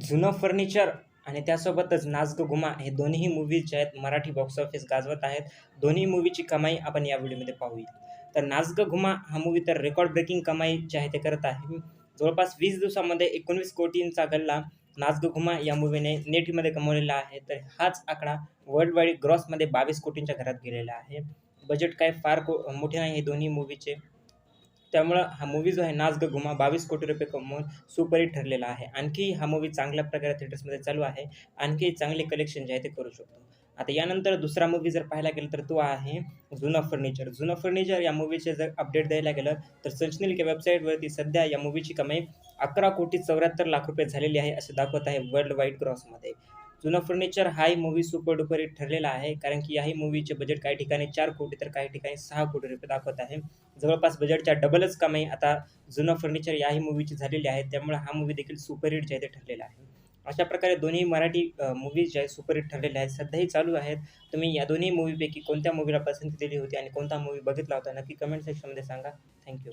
जुनं फर्निचर आणि त्यासोबतच नाच घुमा हे दोन्ही मूवीज जे आहेत मराठी बॉक्स ऑफिस गाजवत आहेत. दोन्ही मूवीची कमाई आपण या व्हिडिओमध्ये पाहूया. तर नाच घुमा हा मूवी तर रेकॉर्ड ब्रेकिंग कमाई जे आहे ते करत आहे. जवळपास वीस दिवसामध्ये एकोणवीस कोटींचा गल्ला नाच घुमा या मूवीने नेटमध्ये कमवलेला आहे. तर हाच आकडा वर्ल्ड वाईड ग्रॉसमध्ये बावीस कोटींच्या घरात गेलेला आहे. बजेट काय फार को मोठे नाही हे दोन्ही मूवीचे त्यामुळं हा मूवी जो आहे नाच ग घुमा बावीस कोटी रुपये कमवून सुपरहिट ठरलेला आहे. आणखी हा मूवी चांगल्या प्रकारे थिएटर्समध्ये चालू आहे. आणखी चांगले कलेक्शन जे आहे ते करू शकतो. आता यानंतर दुसरा मूवी जर पाहायला गेलं तर तो आहे जुनं फर्निचर जुनं फर्निचर या मूवीचे जर अपडेट द्यायला गेलं तर संचनील वेबसाईटवरती सध्या या मूवीची कमाई अकरा कोटी चौऱ्याहत्तर लाख रुपये झालेली आहे असे दाखवत आहे वर्ल्ड वाईड क्रॉसमध्ये जुनं फर्निचर हाही मूवी सुपर डुपर हिट ठरलेला आहे. कारण की याही मूवीचे बजेट काही ठिकाणी चार कोटी तर काही ठिकाणी सहा कोटी रुपये दाखवत आहे. जवळपास बजेटच्या डबलच कमाई आता जुनं फर्निचर याही मूवीची झालेली आहे. त्यामुळे हा मूवी देखील सुपरहिट जे आहे ते ठरलेला आहे. अशा प्रकारे दोन्ही मराठी मूवीज जे आहेत सुपरहिट ठरलेले आहेत. सध्याही चालू आहेत. तुम्ही या दोन्ही मूवीपैकी कोणत्या मूवीला पसंती दिली होती आणि कोणता मूवी बघितला होता नक्की कमेंट सेक्शनमध्ये सांगा. थँक्यू